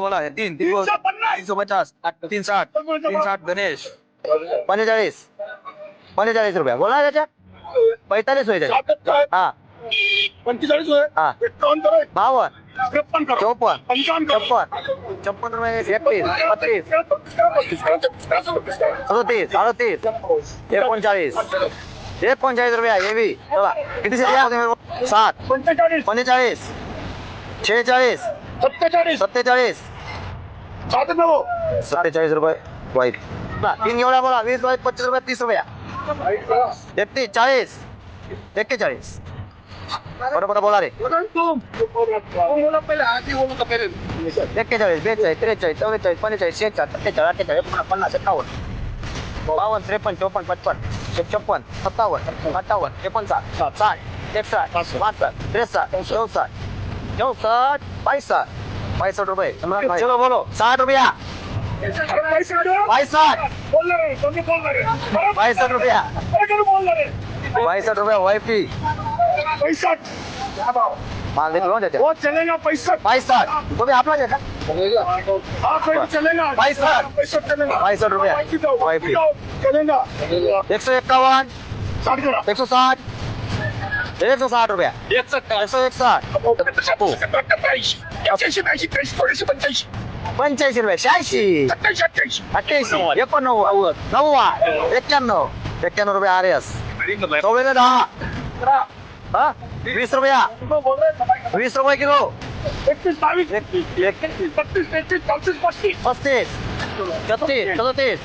बोला बोला तीन तीन बोल. तीनशे पचास. तीन साठ. तीन साठ. गणेश. पंचेचाळीस. पंचेचाळीस रुपया. बोला ना त्याच्या पैतालीस होय त्याच्या हा. पंचेचाळीस होय? हा. एकावन्न करा. बावन्न त्रेपन्न करा. चौपन्न. पंचावन्न करा. छप्पन. छप्पन रुपये एकतीस. बत्तीस. सदोतीस. अडतीस एकोणचाळीस. एकोणचाळीस रुपया. बी चला. किती? सात. पंचेचाळीस. पंचेचाळीस. शेहेचाळीस सत्तेचाळीस. सत्तेचाळीस. सत्तेचाळीस रुपये वाईट. तीन एवढ्या बोला. वीस बाय पच्चीस रुपये तीस रुपया. एकतीस चाळीस. एक्केचाळीस. बरोबर बोला रे. एक्केचाळीस बेचाळीस त्रेचाळीस चव्वेचाळीस पंचेचाळीस शेहेचाळीस सत्तेचाळीस अठ्ठेचाळीस पन्नास एकावन्न. बावन्न त्रेपन्न चौपन्न पचपन्न छप्पन्न सत्तावन्न अठ्ठावन्न एकोणसाठ साठ एकसाठ पासष्ट त्रेसष्ट चौसष्ट चौसष्ट बाईसष्ट बाईसष्ट रुपये. चलो बोलो. साठ रुपया. बाईसष्ट बाईसष्ट रुपया. बाईसष्ट रुपया वायफी. पैसा माल कोण देते वो चलेगा पैसा बाईसष्ट तुम्ही आपला देता हाँ कोई चलेगा पैसा। पैसा चलेगा. बाईसष्ट रुपया पैसे दो, वायफी चलेगा एकशे एक्कावन्न साठ करा एकशे साठ। एकशे साठ। रुपया एकशे एकसाठ पंच्याऐंशी। रुपये शहाऐंशी। अठ्ठ्याऐंशी। एकोणनव्वद नव्वद एक्क्याण्णव एक्क्याण्णव रुपये आर एस चौवेला दहा. हा? वीस रुपया. वीस रुपये किलो. एकतीस बावीस एक- एक- बत्तीस तेहतीस चौतीस पस्तीस। पस्तीस छत्तीस सदतीस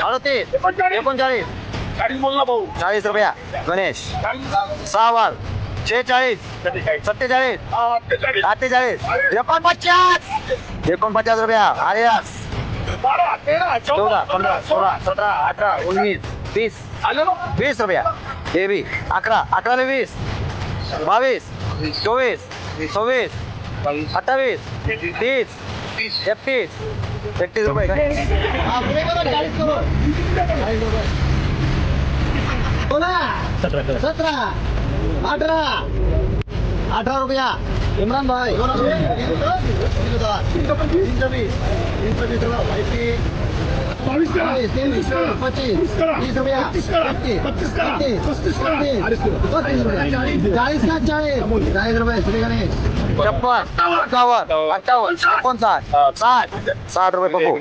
अडतीस एकोणचाळीस. गाडी बोल ना भाऊ. चाळीस रुपया. गणेश. सहावाल शेहेचाळीस. सत्तेचाळीस. अठ्ठेचाळीस अठ्ठेचाळीस एकोणपचास एकोणपचास रुपया. आर एस बारा तेरा चौदा पंधरा सोळा. सतरा अठरा उन्नीस वीस. वीस रुपया. हे बी. अकरा अकरा वीस. बावीस चोवीस सव्वीस अठ्ठावीस तीस एकतीस. एकतीस रुपये. सतरा अठरा अठरा रुपया. इम्रान भाई. बावीस करा. पच्चीस तीस रुपया. करा. चाळीस का चाळीस चाळीस रुपये. श्री गणेश छप्पन अठ्ठावन्न. अठ्ठावन्न एकोणसाठ साठ. साठ रुपये पप्पू